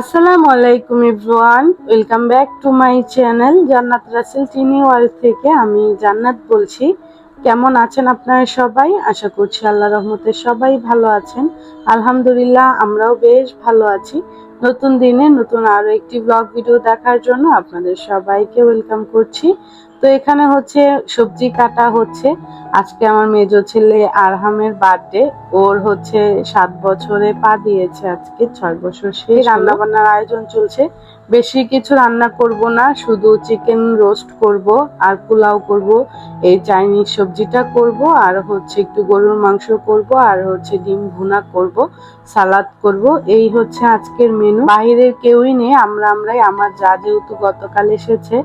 আসসালামু আলাইকুম everyone welcome back to my channel Jannat Rasel চিনি ওয়ার্ল্ড থেকে আমি জান্নাত বলছি। কেমন আছেন আপনারা সবাই? আশা করছি আল্লাহ রহমতে সবাই ভালো আছেন। আলহামদুলিল্লাহ, আমরাও বেশ ভালো আছি। নতুন দিনে নতুন আরও একটি ব্লগ ভিডিও দেখার জন্য আপনাদের সবাইকে ওয়েলকাম করছি। তো এখানে হচ্ছে সবজি কাটা হচ্ছে। আজকে আমার মেজ ছেলে আরহামের বার্থডে ওর হচ্ছে সাত বছরে পা দিয়েছে আজকে ছয় বছর সেই রান্নাবান্নার আয়োজন চলছে। বেশি কিছু রান্না করব না, শুধু চিকেন রোস্ট করব আর পোলাও করব, এই চাইনিজ সবজিটা করব, আর হচ্ছে একটু গরুর মাংস করব, আর হচ্ছে ডিম ভুনা করব, সালাদ করব, এই হচ্ছে আজকের মেনু বাইরের কেউই নেই, আমরা আমরাই, আমার যা যেহেতু গতকাল এসেছে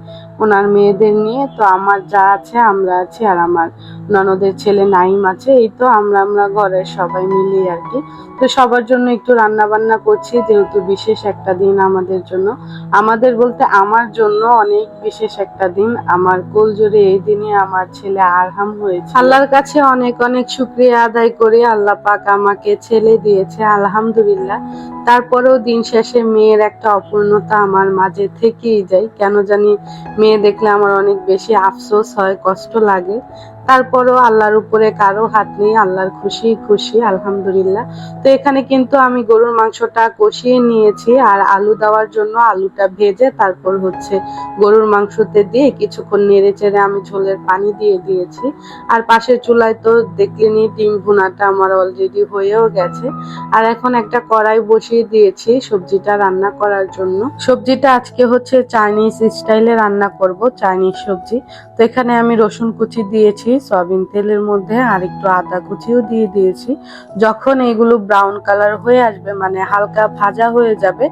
ওনার মেয়েদের নিয়ে, তো আমার যা আছে আমরা আছি আর আমার ননদের ছেলে নাইম আছে, এই তো আমরা আমরা ঘরের সবাই মিলে আর কি। তো সবার জন্য একটু রান্না বান্না করছি, যেহেতু বিশেষ একটা দিন আমাদের জন্য। আমাদের বলতে আমার জন্য অনেক বিশেষ একটা দিন। আমার কোল জোরে এই দিনে আমার ছেলে আরহাম হয়েছে। আল্লাহর কাছে অনেক অনেক শুক্রিয়া আদায় করি। আল্লাহ পাক আমাকে ছেলে দিয়েছে, আলহামদুলিল্লাহ। তারপরেও দিন শেষে মেয়ের একটা অপূর্ণতা আমার মাঝে থেকেই যায়। কেন জানি মেয়ে দেখলে আমার অনেক বেশি আফসোস হয়, কষ্ট লাগে। তারপরেও আল্লাহর উপরে কারও হাত নেই, আল্লাহর খুশি খুশি, আলহামদুলিল্লাহ। তো এখানে কিন্তু আমি গরুর মাংসটা কষিয়ে নিয়েছি আর আলু দেওয়ার জন্য আলুটা ভেজে তারপর হচ্ছে গরুর মাংসতে দিয়ে কিছুক্ষণ নেড়ে চেড়ে আমি ঝোলের পানি দিয়ে দিয়েছি। আর পাশের চুলায় তো দেখলেনি ডিম ভুনাটা আমার অলরেডি হয়েও গেছে। আর এখন একটা কড়াই বসিয়ে দিয়েছি সবজিটা রান্না করার জন্য। সবজিটা আজকে হচ্ছে চাইনিজ স্টাইলে রান্না করব, চাইনিজ সবজি। তো এখানে আমি রসুন কুচি দিয়েছি সয়াবিন তেলের মধ্যে আর একটু আদা কুচিও দিয়ে দিয়েছি। যখন এগুলো ব্রাউন কালার হয়ে আসবে মানে হালকা ভাজা হয়ে যাবে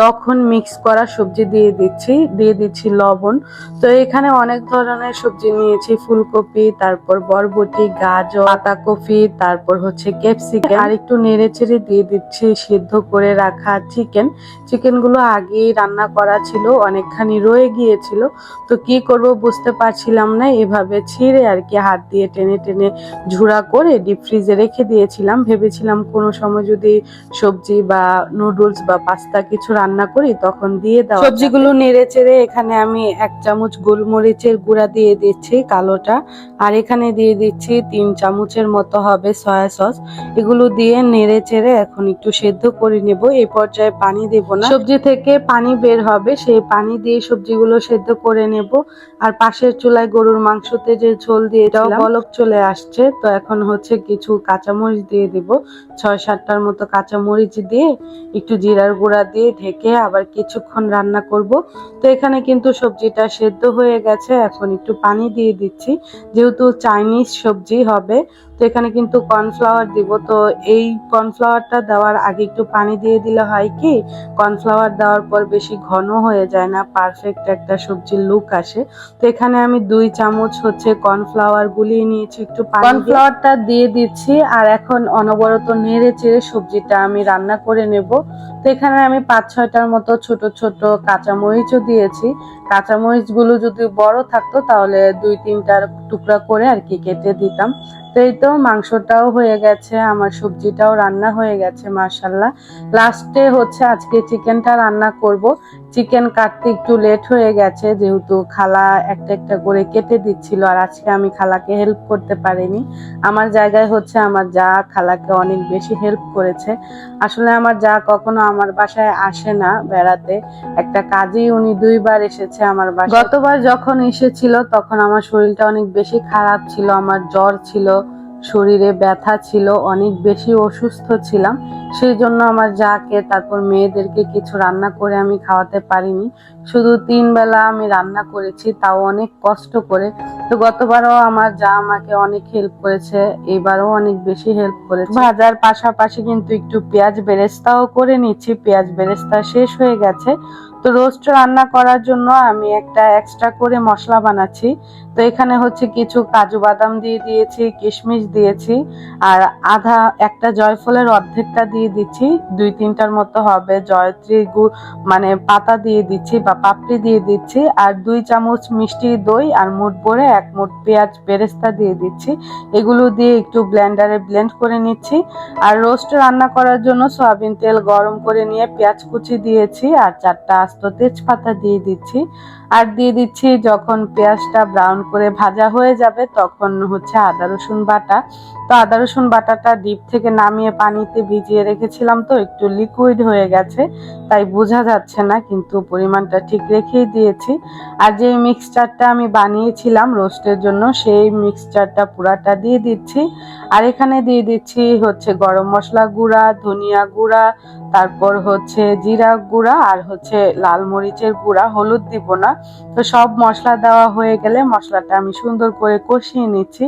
তখন মিক্স করা সবজি দিয়ে দিচ্ছি দিয়ে দিচ্ছি লবণ। তো এখানে অনেক ধরনের সবজি নিয়েছি, ফুলকপি, তারপর বরবটি, গাজর পাতাকপি তারপর হচ্ছে ক্যাপসিকাম আর একটু নেড়ে চেড়ে দিয়ে দিচ্ছি, সিদ্ধ করে রাখা চিকেন চিকেনগুলো আগেই রান্না করা ছিল, অনেকখানি রয়ে গিয়েছিল। তো কি করব বুঝতে পারছিলাম না, এভাবে ছিঁড়ে আর কি হাত দিয়ে টেনে টেনে ঝুড়া করে ডিপ ফ্রিজে রেখে দিয়েছিলাম। ভেবেছিলাম কোনো সময় যদি সবজি বা নুডলস বা পাস্তা কিছু রান্না করি, তখন দিয়ে দাও সবজিগুলো নেড়ে চেড়ে এখানে আমি এক চামচ গোলমরিচের গুঁড়া দিয়ে দিচ্ছি কালোটা, আর এখানে দিয়ে দিচ্ছি তিন চামচের মতো হবে সয়া সস। এগুলো দিয়ে নেড়ে চেড়ে এখন একটু সেদ্ধ করে নেব। এই পর্যায়ে পানি দেব না। সবজি থেকে পানি বের হবে, সেই পানি দিয়ে সবজিগুলো সেদ্ধ করে নেব। আর পাশের চুলায় গরুর মাংসতে যে ঝোল দিয়ে এটাও বলক চলে আসছে। তো এখন হচ্ছে কিছু কাঁচামরিচ দিয়ে দিব। ছয় সাতটার মতো কাঁচামরিচ দিয়ে, একটু জিরার গুঁড়া দিয়ে ঢেকে আবার কিছুক্ষণ রান্না করব। তো এখানে কিন্তু সবজিটা সেদ্ধ হয়ে গেছে। এখন একটু পানি দিয়ে দিচ্ছি। যেহেতু চাইনিজ সবজি হবে তো এখানে কিন্তু কর্নফ্লাওয়ার দিব। তো এই কর্নফ্লাওয়ারটা দেওয়ার আগে একটু পানি দিয়ে দিলে হয় কি কর্নফ্লাওয়ার দেওয়ার পর বেশি ঘন হয়ে যায় না পারফেক্ট একটা সবজির লুক আসে। তো এখানে আমি দুই চামচ হচ্ছে কর্নফ্লাওয়ার গুলিয়ে নিয়েছি, একটু কর্নফ্লাওয়ারটা দিয়ে। দিচ্ছি, আর এখন অনবরত নেড়ে চেড়ে সবজিটা আমি রান্না করে নেব। তো এখানে আমি পাঁচ ছয়টার মতো ছোট ছোট কাঁচামরিচও দিয়েছি। কাঁচামরিচগুলো যদি বড় থাকতো, তাহলে দুই তিনটার টুকরা করে আর কি কেটে দিতাম। তো এই তো মাংসটাও হয়ে গেছে, আমার সবজিটাও রান্না হয়ে গেছে মার্শাল্লাহ লাস্টে হচ্ছে আজকে চিকেনটা রান্না করব। চিকেন কাটতে একটু লেট হয়ে গেছে, যেহেতু খালা একটা একটা করে কেটে দিচ্ছিল, আর আজকে আমি খালাকে হেল্প করতে পারিনি। আমার জায়গায় হচ্ছে আমার যা খালাকে অনেক বেশি হেল্প করেছে। আসলে আমার যা কখনো আমার বাসায় আসে না বেড়াতে, একটা কাজেই উনি দুইবার এসেছে। আমার বাসায়। গতবার যখন এসেছিল, তখন আমার শরীরটা অনেক বেশি খারাপ ছিল, আমার জ্বর ছিল, শরীরে ব্যথা ছিল, অনেক বেশি অসুস্থ ছিলাম। সেই জন্য আমার যাকে, তারপর মেয়েদেরকে কিছু রান্না করে আমি খাওয়াতে পারিনি। শুধু তিন বেলা আমি রান্না করেছি, তাও অনেক কষ্ট করে। তো গতবারও আমার যা আমাকে অনেক হেল্প করেছে, এবারও অনেক বেশি হেল্প করেছে। ভাজার পাশাপাশি কিন্তু একটু পেঁয়াজ বেরেস্তাও করে নিচ্ছি, পেঁয়াজ বেরেস্তা শেষ হয়ে গেছে। রোস্ট রান্না করার জন্য আমি একটা এক্সট্রা করে মশলা বানাচ্ছি। তো এখানে হচ্ছে কিছু কাজু বাদাম দিয়ে দিয়েছি, কিশমিশ দিয়েছি, আর আধা একটা জয়ফলের অর্ধেকটা দিয়ে দিচ্ছি। দুই তিনটার মতো হবে। জয়ত্রী গুড় মানে পাতা দিয়ে দিচ্ছি বা পাপড়ি দিয়ে দিচ্ছি, আর দুই চামচ মিষ্টি দই আর মুঠ ভরে এক মুঠ পেঁয়াজ বেরেস্তা দিয়ে দিচ্ছি। এগুলো দিয়ে একটু ব্লেন্ডারে ব্লেন্ড করে নিচ্ছি। আর রোস্ট রান্না করার জন্য সয়াবিন তেল গরম করে নিয়ে পেঁয়াজ কুচি দিয়েছি আর চারটা আস্ত তেজপাতা দিয়ে দিচ্ছি। আর দিয়ে দিচ্ছি যখন পেঁয়াজটা ব্রাউন করে ভাজা হয়ে যাবে, তখন হচ্ছে আদা, রসুন বাটা। তো আদা, রসুন বাটাটা ডিপ থেকে নামিয়ে পানিতে ভিজিয়ে রেখেছিলাম তো, একটু লিকুইড হয়ে গেছে, তাই বোঝা যাচ্ছে না, কিন্তু পরিমাণটা ঠিক রেখেই দিয়েছি। আর যে মিক্সচারটা আমি বানিয়েছিলাম রোস্টের জন্য, সেই মিক্সচারটা পুরাটা দিয়ে দিচ্ছি। আর এখানে দিয়ে দিচ্ছি হচ্ছে গরম মশলা গুঁড়া, ধনিয়া গুঁড়া তারপর হচ্ছে জিরা গুঁড়া আর হচ্ছে লাল মরিচের গুঁড়া, হলুদ দিব না। তো সব মশলা দেওয়া হয়ে গেলে মশলাটা আমি সুন্দর করে কষিয়ে নিচ্ছি।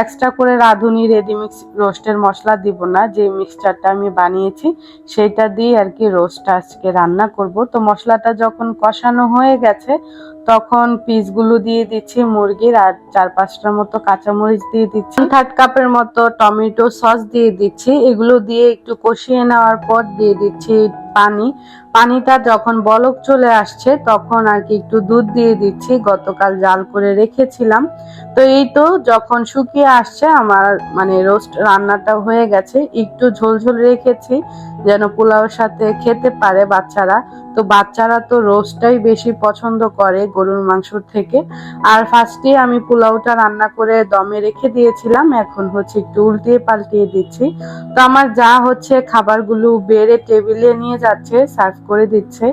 এক্সট্রা করে রাঁধুনি রেডিমিক্স রোস্টের মশলা দিব না, যে মিক্সচারটা আমি বানিয়েছি, সেটা দিয়ে আর কি রোস্টটা আজকে রান্না করব। তো মশলাটা যখন কষানো হয়ে গেছে তখন পিসগুলো দিয়ে দিচ্ছি মুরগির আর চার পাঁচটার মতো কাঁচামরিচ দিয়ে দিচ্ছি। থার্ড কাপের মতো টমেটো সস দিয়ে দিচ্ছি। এগুলো দিয়ে একটু কষিয়ে নেওয়ার পর দিয়ে দিচ্ছি পানি। পানিটা যখন বলক চলে আসছে, তখন আর কি একটু দুধ দিয়ে দিচ্ছি। গতকাল জাল করে রেখেছিলাম। তো এই তো যখন শুকিয়ে আসছে, আমার মানে রোস্ট রান্নাটা হয়ে গেছে। একটু ঝোলঝোল রেখেছি যেন পোলাওর সাথে খেতে পারে বাচ্চারা। তো বাচ্চারা তো রোস্টটাই বেশি পছন্দ করে গরুর মাংসর থেকে। আর ফার্স্টে আমি পোলাওটা রান্না করে দমে রেখে দিয়েছিলাম। এখন হচ্ছে একটু উল্টিয়ে পাল্টিয়ে দিচ্ছি। তো আমার যা হচ্ছে, খাবারগুলো বেড়ে টেবিলে নিয়ে যাচ্ছে সার্ভ করে দিচ্ছে।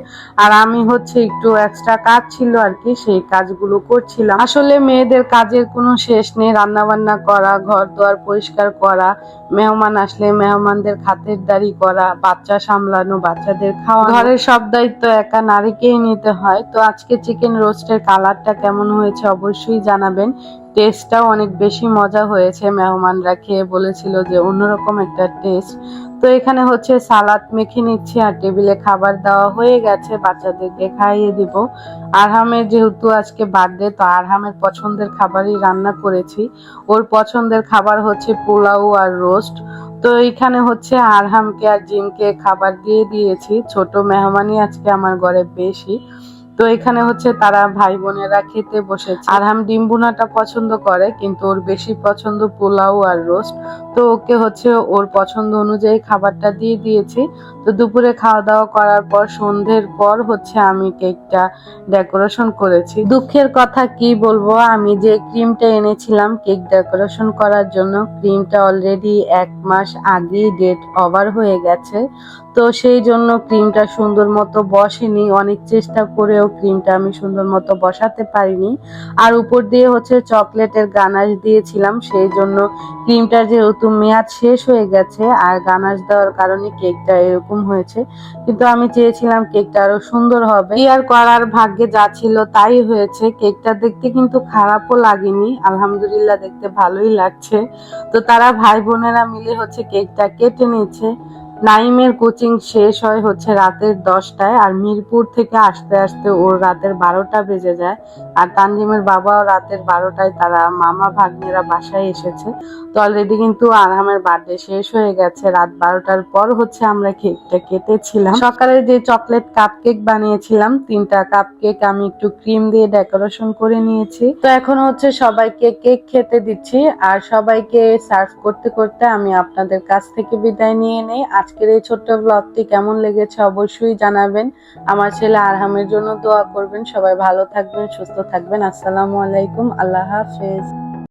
আর আমি হচ্ছে একটু এক্সট্রা কাজ ছিল আর কি, সেই কাজগুলো করছিলাম। আসলে মেয়েদের কাজের কোনো শেষ নেই রান্না বান্না করা ঘর দুয়ার পরিষ্কার করা, মেহমান আসলে মেহমানদের খাতিরদারি করা, বাচ্চা সামলানো, বাচ্চাদের খাওয়া ঘরের সব দায়িত্ব একা নারীকেই নিতে হয়। তো আজকে চিকেন রোস্টের কালারটা কেমন হয়েছে অবশ্যই জানাবেন। টেস্টটাও অনেক বেশি মজা হয়েছে। মেহমানরা খেয়ে বলেছিল যে অন্যরকম একটা টেস্ট তো এখানে হচ্ছে সালাদ মেখে নিচ্ছি আর টেবিলে খাবার দেওয়া হয়ে গেছে, বাচ্চাদেরকে খাইয়ে দিব। আরহামের যেহেতু আজকে বার্থডে তো আরহামের পছন্দের খাবারই রান্না করেছি। ওর পছন্দের খাবার হচ্ছে পোলাও আর রোস্ট তো এখানে হচ্ছে আরহামকে আর জিমকে খাবার দিয়ে দিয়েছি। ছোট মেহমানই আজকে আমার ঘরে বেশি। তো এখানে হচ্ছে তারা ভাই বোনেরা খেতে বসেছে। আরহাম ডিম ভুনাটা পছন্দ করে, কিন্তু ওর বেশি পছন্দ পোলাও আর রোস্ট। তো ওকে হচ্ছে ওর পছন্দ অনুযায়ী খাবারটা দিয়ে দিয়েছি। তো দুপুরে খাওয়া দাওয়া করার পর, সন্ধ্যের পর হচ্ছে আমি কেকটা ডেকোরেশন করেছি। দুঃখের কথা কি বলব? আমি যে ক্রিমটা এনেছিলাম, কেক ডেকোরেশন করার জন্য ক্রিমটা অলরেডি এক মাস আগেই ডেট ওভার হয়ে গেছে। তো সেই জন্য ক্রিমটা সুন্দর মতো বসেনি। অনেক চেষ্টা করেও ক্রিমটা আমি সুন্দর মতো বসাতে পারিনি। আর উপর দিয়ে হচ্ছে চকলেটের গানাশ দিয়েছিলাম, সেই জন্য ক্রিমটার যেহেতু মেয়াদ শেষ হয়ে গেছে, আর গানাশ দেওয়ার কারণে কেকটা এরকম হয়েছে, কিন্তু আমি চেয়েছিলাম কেকটা আরও সুন্দর হবে। আর করার ভাগ্যে যা ছিল তাই হয়েছে। কেকটা দেখতে কিন্তু খারাপও লাগেনি, আলহামদুলিল্লাহ দেখতে ভালোই লাগছে। তো তারা ভাই বোনেরা মিলে হচ্ছে কেকটা কেটে নিচ্ছে। নাইমের কোচিং শেষ হয় হচ্ছে রাতের দশটায় আর মিরপুর থেকে আসতে আসতে ওর রাতের বারোটা বেজে যায়। আর তানজিমের বাবাও রাতের বারোটায় তারা মামা ভাগ্নেরা বাসায় এসেছে। তো অলরেডি কিন্তু আরহামের বার্থডে শেষ হয়ে গেছে। রাত বারোটার পর হচ্ছে আমরা কেকটা কেটেছিলাম। সকালে যে চকলেট কাপ কেক বানিয়েছিলাম, তিনটা কাপ কেক আমি একটু ক্রিম দিয়ে ডেকোরেশন করে নিয়েছি। তো এখন হচ্ছে সবাইকে কেক খেতে দিচ্ছি। আর সবাইকে সার্ভ করতে করতে আমি আপনাদের কাছ থেকে বিদায় নিয়ে নেই। আজকের এই ছোট্ট ব্লগটি কেমন লেগেছে অবশ্যই জানাবেন। আমার ছেলে আরহামের জন্য দোয়া করবেন। সবাই ভালো থাকবেন, সুস্থ থাকবেন। আসসালামু আলাইকুম। আল্লাহ হাফেজ।